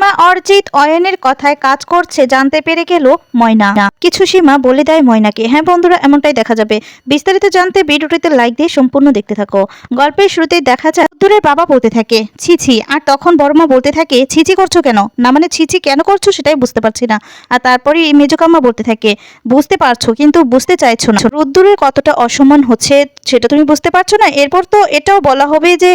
সীমা অর্জিত অয়নের কথায় কাজ করছে, জানতে পেরে গেল ময়না। কিছু সীমা বলে দেয় ময়নাকে। হ্যাঁ বন্ধুরা, এমনটাই দেখা যাবে। বিস্তারিত জানতে ভিডিওটিতে লাইক দিয়ে সম্পূর্ণ দেখতে থাকো। গল্পের শুরুতেই দেখা যায় দূরের বাবা বলতে থাকে ছিছি আর তখন বড়মা বলতে থাকে ছিছি করছ কেন? না মানে ছিছি কেন করছ সেটাই বুঝতে পারছি না। আর তারপরে মেজকাম্মা বলতে থাকে, বুঝতে পারছ, কিন্তু বুঝতে চাইছো না। রোদ্দুরের কতটা অসম্মান হচ্ছে সেটা তুমি বুঝতে পারছ না? এরপর তো এটাও বলা হবে যে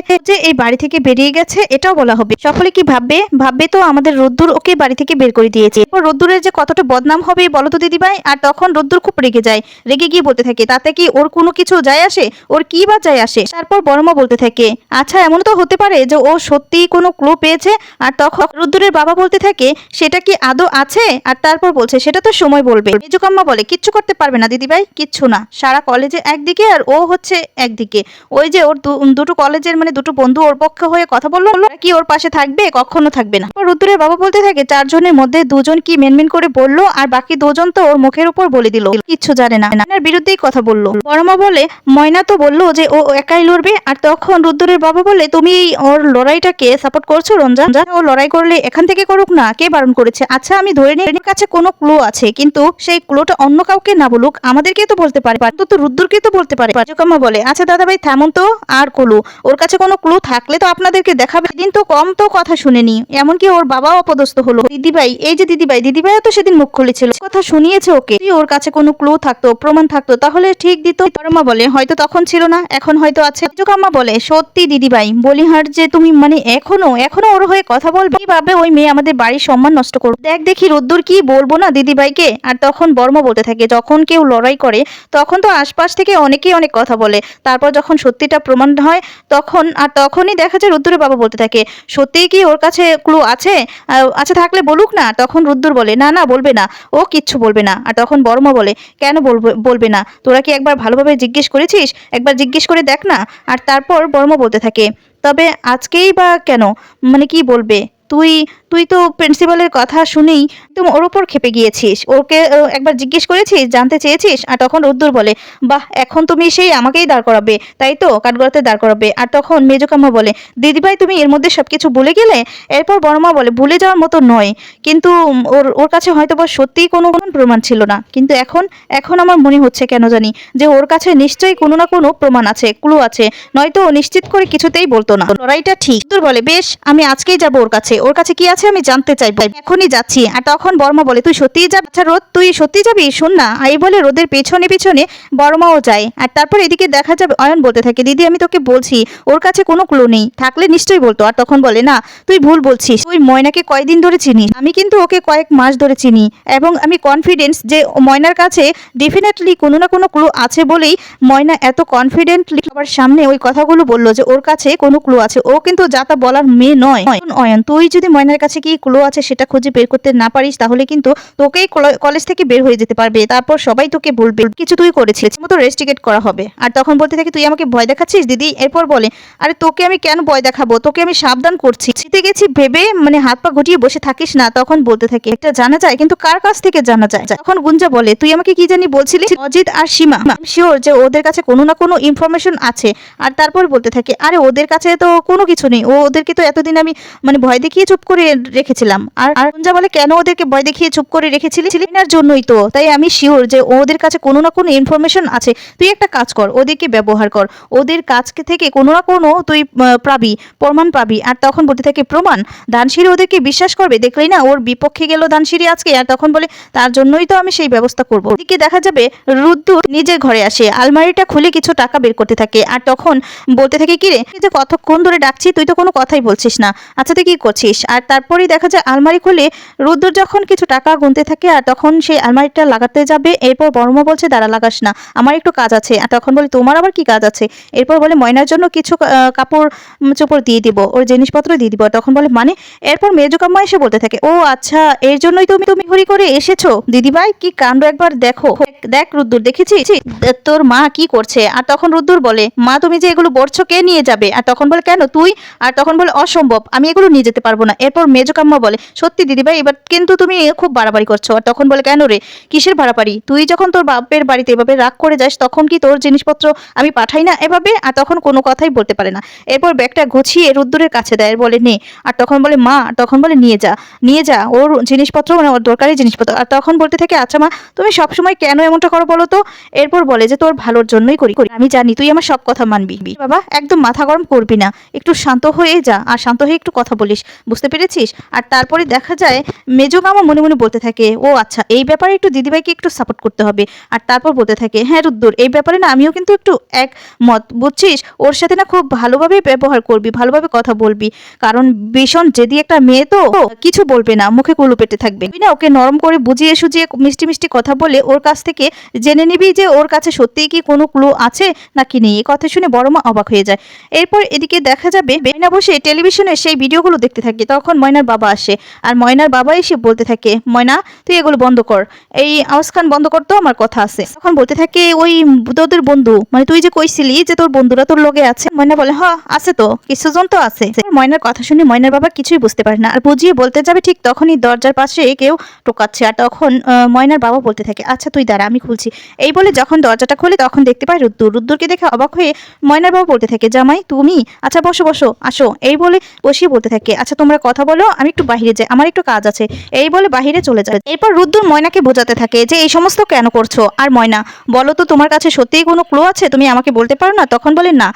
এই বাড়ি থেকে বেরিয়ে গেছে, এটাও বলা হবে। সকলে কি ভাববে? ভাববে তো আমাদের রোদ্দুর ওকে বাড়ি থেকে বের করে দিয়েছে। এরপর রোদ্দুরের যে কতটা বদনাম হবে বলো তো দিদিভাই, আর তখন রোদ্দুর খুব রেগে যায়, রেগে গিয়ে বলতে থাকে, তাতে কি ওর কোনো কিছু যায় আসে? ওর কি বা যায় আসে? তারপর বড়মা বলতে থাকে আচ্ছা এমন তো হতে পারে যে ও সত্যি কোনো ক্লু পেয়েছে? আর তখন রোদ্দুরের বাবা বলতে থাকে, সেটা কি আদৌ আছে? আর তারপর বলছে, সেটা তো সময় বলবে। মেজুকাম্মা বলে, কিচ্ছু করতে পারবে না দিদিভাই, কিচ্ছু না। সারা কলেজে একদিকে আর ও হচ্ছে একদিকে। ওই যে ওর দুটো কলেজের মানে দুটো বন্ধু ওর পক্ষে হয়ে কথা বলল কি ওর পাশে থাকবে? কখনো থাকবে না। তারপর রুদ্দুরের বাবা বলতে থাকে, চারজনের মধ্যে দুজন কি মেনমেন করে বলল আর বাকি দুজন তো ওর মুখের উপর বলে দিল। কিচ্ছু জানে না। ময়নার বিরুদ্ধেই কথা বলল। বড়মা বলে, ময়না তো বলল যে ও একাই লড়বে। আর তখন রুদ্দুরের বাবা বলে, তুমি ওর লড়াইটাকে সাপোর্ট করছ রঞ্জন। ও লড়াই করলে এখান থেকে করুক না, কে বারণ করেছে? আচ্ছা আমি ধরে নিই এর কাছে কোনো ক্লু আছে, কিন্তু সেই ক্লুটা অন্য কাউকে না বলুক, আমাদেরকে তো বলতে পারে। অন্তত রুদ্দুরকে তো বলতে পারে। রাজকাম্মা বলে আচ্ছা দাদা ভাই থামুন তো, আর ক্লু ওর কাছে কোনো ক্লু থাকলে তো আপনাদেরকে দেখাবে। সেদিন তো কম তো কথা শুনেনি, এমনকি ওর বাবাও অপদস্থ হলো। দিদিভাই, এই যে দিদিভাই, দিদিভাইও তো সেদিন মুখ খুলেছিল। কথা শুনিয়েছে ওকে। ওর কাছে কোনো ক্লু থাকতো, প্রমাণ থাকতো, তাহলে ঠিক দিত। পরমা বলে, হয়তো তখন ছিল না, এখন হয়তো আছে। রাজকাম্মা বলে, সত্যি দিদিভাই, বলিহার যে তুমি মানে এখনও এখনও ওর হয়ে কথা বলবে? কীভাবে ওই মেয়ে আমাদের বাড়ির সম্মান নষ্ট করবে? দেখ দেখি রোদ্দুর কি বলব না দিদিভাইকে? আর তখন বর্মা বলতে থাকে, যখন কেউ লড়াই করে, তখন তো আশপাশ থেকে অনেকেই অনেক কথা বলে। তারপর যখন সত্যিটা প্রমাণ হয়, তখন, আর তখনই দেখা যায় রুদ্দুরের বাবা বলতে থাকে, সত্যিই কি ওর কাছে ক্লু আছে? আচ্ছা থাকলে বলুক না। তখন রুদ্র বলে, না না, বলবে না। ও কিচ্ছু বলবে না। আর তখন বর্মা বলে, কেন বলবে না? তোরা কি একবার ভালোভাবে জিজ্ঞেস করেছিস? একবার জিজ্ঞেস করে দেখ না। আর তারপর বর্মা বলতে থাকে, তবে আজকেই বা কেন? মানে কি বলবে? তুই তুই তো প্রিন্সিপালের কথা শুনেই তুমি ওর ওপর খেপে গিয়েছিস। ওকে একবার জিজ্ঞেস করেছিস, জানতে চেয়েছিস? আর তখন রুদ্দুর বলে, বাহ, এখন তুমি সেই আমাকেই দাঁড় করাবে, তাই তো? কাঠগড়াতে দাঁড় করাবে। আর তখন মেজকাম্মা বলে, দিদিভাই, তুমি এর মধ্যে সবকিছু ভুলে গেলে? এরপর বড়মা বলে, ভুলে যাওয়ার মতো নয়। কিন্তু ওর ওর কাছে হয়তো বা সত্যিই কোনো কোনো প্রমাণ ছিল না। কিন্তু এখন এখন আমার মনে হচ্ছে কেন জানি যে ওর কাছে নিশ্চয়ই কোনো না কোনো প্রমাণ আছে ক্লু আছে। নয়তো নিশ্চিত করে কিছুতেই বলতো না। লড়াইটা ঠিক। তোর বলে, বেশ, আমি আজকেই যাব ওর কাছে। ওর কাছে কি আছে আমি জানতে চাইব। এখনই যাচ্ছি। আর তখন বর্মা বলে, তুই সত্যিই যাবি? আচ্ছা রোদ, তুই সত্যি যাবি? শোন না। এই বলে রোদের পেছনে পেছনে বর্মাও যায়। আর তারপর এদিকে দেখা যাবে, অয়ন বলতে থাকে, দিদি, আমি তোকে বলছি, ওর কাছে কোনো ক্লু নেই। থাকলে নিশ্চয়ই বলতো। আর তখন বলে, না, তুই ভুল বলছিস। তুই ময়নাকে কয়দিন ধরে চিনিস? আমি কিন্তু ওকে কয়েক মাস ধরে চিনি এবং আমি কনফিডেন্স যে ময়নার কাছে ডেফিনেটলি কোনো না কোনো ক্লু আছে বলেই ময়না এত কনফিডেন্টলি সবার সামনে ওই কথাগুলো বলল যে, ওর কাছে কোনো ক্লু আছে। ও কিন্তু যা তা বলার মেয়ে নয়। অয়ন, তুই যদি ময়নার কাছে কি ক্লো আছে সেটা খুঁজে বের করতে না পারিস, তাহলে কিন্তু তোকেই কল- কলেজ থেকে বের হয়ে যেতে পারবে। তারপর সবাই তোকে বলবে, কিছু তুই করেছিস মতো রেস্টিকেট করা হবে। আর তখন বলতে থাকে, তুই আমাকে ভয় দেখাচ্ছিস, দিদি? এরপর বলে, আরে তোকে আমি কেন ভয় দেখাবো? তোকে আমি সাবধান করছি। শীতে গেছি ভেবে মানে হাত পা গুটিয়ে বসে থাকিস না, তখন বলতে থাকে, এটা জানা যায়, কিন্তু কার কাছ থেকে জানা যায়? তখন গুঞ্জা বলে, তুই আমাকে কি জানি বলছিলি? অজিত আর সীমা শিওর যে ওদের কাছে কোনো না কোনো ইনফরমেশন আছে। আর তারপর বলতে থাকে, আরে ওদের কাছে তো কোনো কিছু নেই। ও ওদেরকে তো এতদিন আমি মানে ভয় দেখিয়ে চুপ করে রেখেছিলাম। আর আর গুঞ্জা বলে, কেন ওদেরকে ভয় দেখিয়ে চুপ করে রেখেছিলি? ছিলিনার জন্যই তো। তাই আমি শিওর যে ওদের কাছে কোনো না কোনো ইনফরমেশন আছে। তুই একটা কাজ কর, ওদেরকে ব্যবহার কর। ওদের কাছ থেকে কোনো না কোনো তুই পাবি, প্রমাণ পাবি। আর তখন বলতে থাকে, প্রমাণ? দানশিরি ওদেরকে বিশ্বাস করবে? দেখলেই না? ওর বিপক্ষে গেল দানশিরি আজকে। আর তখন বলে, তার জন্যই তো আমি সেই ব্যবস্থা করব। এদিকে দেখা যাবে রুদ্দুর নিজের ঘরে আসে। আলমারিটা খুলে কিছু টাকা বের করতে থাকে। আর তখন বলতে থাকে, কি রে? যে কতক্ষণ ধরে ডাকছি, তুই তো কোনো কথাই বলছিস না। আচ্ছা তুই কি করছিস? আর তারপরেই দেখা যায় আলমারি খুলে রুদ্দুর যখন কিছু টাকা গুনতে থাকে আর তখন সেই আলমারিটা লাগাতে যাবে, এরপর বর্মা বলছে, দাঁড়া, লাগাস না। আমার একটু কাজ আছে। আর তখন বলে, তোমার আবার কি কাজ আছে? এরপর বলে, ময়নার জন্য কিছু কাপড় চোপড় দিয়ে দিব, ওর জিনিসপত্র দিয়ে দিব। তখন বলে মানে? এরপর মেজকাম্মা এসে বলতে থাকে, ও আচ্ছা এর জন্যই তুমি তুমি ঘুরি করে এসেছ? দিদিভাই, কি কাণ্ড একবার দেখো। দেখ রুদ্দুর দেখেছি তোর মা কি করছে? আর তখন রুদ্দুর বলে, মা, তুমি যে এগুলো বলছো কে নিয়ে যাবে? আর তখন বলে, কেন? তুই? আর তখন বলে, অসম্ভব, আমি এগুলো নিয়ে যেতে পারব না। এরপর মেজকাম্মা বলে, সত্যি দিদিভাই, এবার কিন্তু তুমি খুব বাড়াবাড়ি করছ। আর তখন বলে, কেন রে? কিসের বাড়াবাড়ি? তুই যখন তোর বাপের বাড়িতে এভাবে রাগ করে যাস, তখন কি তোর জিনিসপত্র আমি পাঠাই না এভাবে? আর তখন কোনো কথাই বলতে পারে না। এরপর ব্যাগটা গুছিয়ে রুদ্দুরের কাছে দেয়। বলে, নে। আর তখন বলে, মা তখন বলে, নিয়ে যা। নিয়ে যা। ওর জিনিসপত্র মানে ওর দরকারি জিনিসপত্র। আর তখন বলতে থাকে আচ্ছা মা, তুমি সবসময় কেন এমনটা করো বলো তো? এরপর বলে যে, তোর ভালোর জন্যই করি করি। আমি জানি তুই আমার সব কথা মানবি। বাবা, একদম মাথা গরম করবি না। একটু শান্ত হয়ে যা, আর শান্ত হয়ে একটু কথা বলিস। বুঝতে পেরেছিস? আর তারপরে দেখা যায়, মেজো মামা মনে মনে বলতে থাকে, ও আচ্ছা এই ব্যাপারে একটু দিদিভাইকে একটু সাপোর্ট করতে হবে। আর তারপর বলতে থাকে হ্যাঁ রুদ্দুর, এই ব্যাপারে না আমিও কিন্তু একটু এক মত বুঝছিস? ওর সাথে না খুব ভালোভাবে ব্যবহার করবি, ভালোভাবে কথা বলবি। কারণ ভীষণ যেদি একটা মেয়ে তো, কিছু বলবে না, মুখে কুলু পেটে থাকবে। না ওকে নরম করে বুঝিয়ে সুজিয়ে মিষ্টি মিষ্টি কথা বলে ওর কাছ থেকে জেনে নিবি যে ওর কাছে সত্যিই কি কোনো ক্লু আছে নাকি নেই। এই কথা শুনে বড় মা অবাক হয়ে যায়। এরপর এদিকে দেখা যাবে ময়না বসে টেলিভিশনে সেই ভিডিওগুলো দেখতে থাকে। তখন ময়নার বাবা আসে। আর ময়নার বাবা এসে বলতে থাকে, ময়না, তুই এগুলো বন্ধ কর। এই আওয়াজ খান বন্ধ করতো আমার কথা আছে। তখন বলতে থাকে, ওই তোদের বন্ধু মানে তুই যে কইছিলি যে তোর বন্ধুরা তোর লগে আছে? ময়না বলে, হ, আছে তো, কিছুজন তো আছে। ময়নার কথা শুনে ময়নার বাবা কিছুই বুঝতে পারে না। আর বুঝিয়ে বলতে যাবে, ঠিক তখনই দরজার পাশে কেউ টোকাচ্ছে। আর তখন ময়নার বাবা বলতে থাকে আচ্ছা তুই দাঁড়া, আমি খুলছি। এই বলে যখন দরজাটা খুলে, তখন দেখতে পাই রুদ্দুর। রুদ্দুরকে দেখে অবাক হয়ে ময়নার বাবা বলতে থাকে, জামাই, তুমি? আচ্ছা বসো বসো, আসো। এই বলে বসিয়ে বলতে থাকে আচ্ছা তোমরা কথা বলো আমি একটু বাইরে যাই, আমার একটু কাজ আছে। এই বলে বাইরে চলে যায়। এরপর রুদ্দুর ময়নাকে বোঝাতে থাকে যে, এই সমস্ত কেন করছ? আর ময়না, বলো তো তোমার কাছে সত্যিই কোনো ক্লো আছে? তুমি আমাকে বলতে পারো না? তখন বলে, না,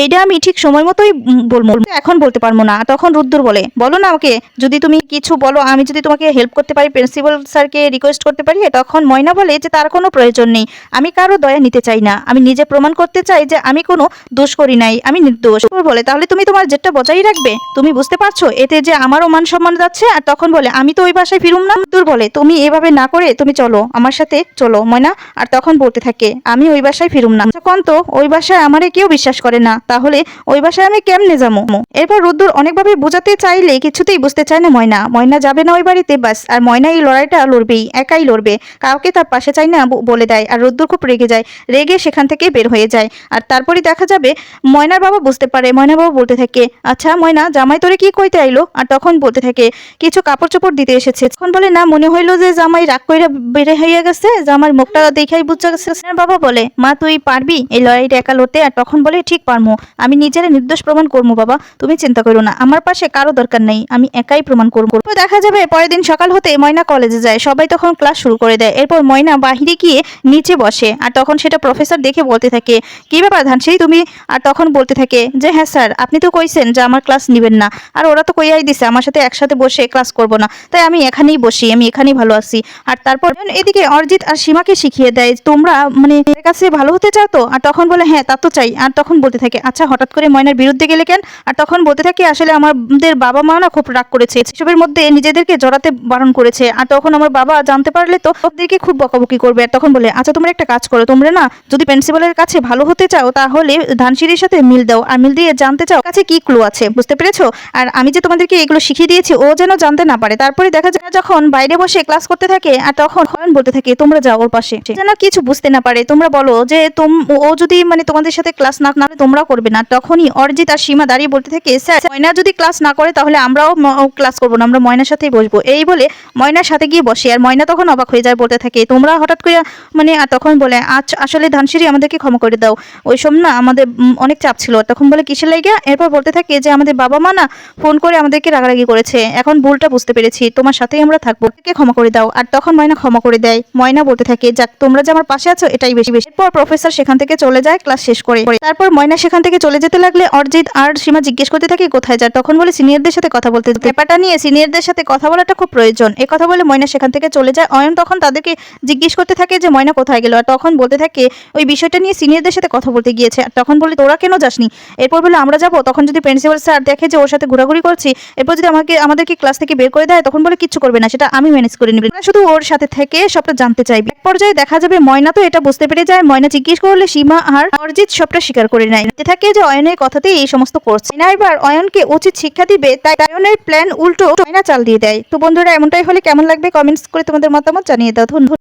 এইটা আমি ঠিক সময় মতোই বলব এখন বলতে পারব না। তখন রুদ্দুর বলে, বলো না আমাকে, যদি তুমি কিছু বলো, আমি যদি তোমাকে হেল্প করতে পারি প্রিন্সিপাল স্যারকে রিকোয়েস্ট করতে পারি? তখন ময়না বলে যে, তার কোনো প্রয়োজন নেই। আমি কারও দয়া নিতে চাই না। আমি নিজে প্রমাণ করতে চাই যে, আমি কোনো দোষ করি নাই। আমি নির্দোষ। বলে, তাহলে তুমি তোমার জেটটা বজায় রাখবে? তুমি বুঝতে পারছ? এতে যে আমারও মান সম্মান যাচ্ছে আর তখন বলে, আমি তো ওই বাসায় ফিরুম না। দূর বলে, তুমি এভাবে না করে তুমি চলো, আমার সাথে চলো, ময়না। আর তখন বলতে থাকে, আমি ওই বাসায় ফিরুম না। তখন তো ওই বাসায় আমারে কেউ বিশ্বাস করে না, তাহলে ওই বাসায় আমি কেমনে যাব? এরপর রুদ্দুর অনেকভাবে বোঝাতে চাইলে কিছুতেই বুঝতে চায় না ময়না। ময়না যাবে না ওই বাড়িতে বাস, আর ময়না এই লড়াইটা লড়বেই, একাই লড়বে। কাউকে তার পাশে চাই না বলে দেয়, আর রুদ্দুর খুব রেগে যায়, রেগে সেখান থেকে বের হয়ে যায়। আর তারপরে দেখা যাবে, ময়নার বাবা বুঝতে পারে ময়না বাবা বলতে থাকে আচ্ছা ময়না, জামাই তোরে কি কইতে আইলো? আর তখন বলতে থাকে, কিছু কাপড় চোপড় দিতে এসেছে তখন বলে, না, মনে হইল যে জামাই রাগ কইরা বেড়ে হইয়া গেছে, জামার মুখটা দেখাই বুঝা গেছে। বাবা বলে, মা, তুই পারবি? এই লড়াইটা একা লড়তে? আর তখন বলে, ঠিক পারমু। আমি নিজের নির্দোষ প্রমাণ করব বাবা। তুমি চিন্তা করো না। আমার পাশে কারও দরকার নেই। আমি একাই প্রমাণ করব দেখা যাবে, পরের দিন সকাল হতে ময়না কলেজে যায়। সবাই তখন ক্লাস শুরু করে দেয়। এরপর ময়না বাহিরে গিয়ে নিচে বসে। আর তখন সেটা প্রফেসর দেখে বলতে থাকে, কি ব্যাপার ধানসি তুমি? আর তখন বলতে থাকে, যে হ্যাঁ স্যার, আপনি তো কইছেন যে আমার ক্লাস নেবেন না। আর ওরা তো কইয়াই দিছে, আমার সাথে একসাথে বসে ক্লাস করব না। তাই আমি এখানেই বসি, আমি এখানেই ভালো আছি। আর তারপর এদিকে অরিজিৎ আর সীমাকে শিখিয়ে দেয়, তোমরা মানে এর কাছে ভালো হতে চাও তো? আর তখন বলে হ্যাঁ তা তো চাই। আর তখন বলতে থাকে আচ্ছা হঠাৎ করে ময়নার বিরুদ্ধে গেলে কেন? আর তখন বলতে থাকে, আসলে আমাদের বাবা মা না খুব রাগ করেছে, এসবের মধ্যে নিজেদেরকে জড়াতে বারণ করেছে। আর তখন আমার বাবা জানতে পারলে তো ওদেরকে খুব বকাবকি করবে। আর তখন বলে আচ্ছা তোমরা একটা কাজ করো, তোমরা না যদি প্রিন্সিপালের কাছে ভালো হতে চাও, তাহলে ধানসিঁড়ির সাথে মিল দাও। আর মিল দিয়ে জানতে চাও, কাছে কি ক্লু আছে, বুঝতে পেরেছ? আর আমি যে তোমাদেরকে এগুলো শিখিয়ে দিয়েছি, ও যেন জানতে না পারে। তারপরে দেখা যায় যখন বাইরে বসে ক্লাস করতে থাকে, আর তখন হয়ন বলতে থাকে, তোমরা যাও ওর পাশে। যেন কিছু বুঝতে না পারে। তোমরা বলো যে, তোম, ও যদি মানে তোমাদের সাথে ক্লাস না না তোমরাও করবে না। তখনই অরিজিৎ আর সীমা দাঁড়িয়ে বলতে থাকে, স্যার, ময়না যদি ক্লাস না করে, তাহলে আমরাও ক্লাস করব না, আমরা ময়নার সাথেই বসবো। এই বলে ময়নার সাথে গিয়ে বসে, আর ময়না তখন অবাক হয়ে যায় বলতে থাকে, তোমরা হঠাৎ করে মানে আর তখন বলে আজ আসলে ধানসিঁড়ি আমাদেরকে ক্ষমা করে দাও। ওই সব না আমাদের অনেক চাপ ছিল। তখন বলে, কিসের লাগিয়া এরপর বলতে থাকে যে, আমাদের বাবা মা না ফোন করে আমাদেরকে রাগারাগি করেছে। এখন ভুলটা বুঝতে পেরেছি। তোমার সাথেই আমরা থাকব। কে ক্ষমা করে দাও। আর তখন ময়না ক্ষমা করে দেয়। ময়না বলতে থাকে, যাক, তোমরা যে আমার পাশে আছো, এটাই বেশি বেশি। এরপর প্রফেসর সেখান থেকে চলে যায় ক্লাস শেষ করে। তারপর ময়না সেখান থেকে চলে যেতে লাগলে অরিজিৎ আর সীমা জিজ্ঞেস করতে থাকে, কোথায় যায় তখন বলে, সিনিয়রদের সাথে কথা বলতে ব্যাপারটা নিয়ে সিনিয়রদের সাথে কথা বলাটা খুব প্রয়োজন। এ কথা বলে ময়না সেখান থেকে চলে যায়। অয়ন তখন তাদেরকে জিজ্ঞেস করতে থাকে যে, ময়না কোথায় গেল? আর তখন বলতে থাকে, ওই বিষয়টা নিয়ে সিনিয়রদের সাথে কথা বলতে গিয়েছে। আর তখন বলে, তোরা কেন যাসনি? এরপর বলে, আমরা যাব। তখন যদি প্রিন্সিপাল স্যার দেখে যে ওর সাথে ঘোরাঘুরি করছি, এরপর যদি আমাকে, আমাদেরকে ক্লাস থেকে বের করে দেয়, তখন বলে কিচ্ছু করবে না, সেটা আমি ম্যানেজ করে নিবি। শুধু ওর সাথে থেকে সবটা জানতে চাইবে এক পর্যায়ে দেখা যাবে ময়না তো এটা বুঝতে পেরে যায়। ময়না জিজ্ঞেস করলে সীমা আর অরজিৎ সবটা স্বীকার করে নেয়। থাকে যে অয়নের কথাতেই এই সমস্ত করছে। না এবার অয়নকে উচিত শিক্ষা দিবে, তাই অয়নের প্ল্যান উল্টো ময়না চাল দিয়ে দেয়। তো বন্ধুরা, এমনটাই হলে কেমন লাগবে? কমেন্টস করে তোমাদের মতামত জানিয়ে দাও। ধন্যবাদ।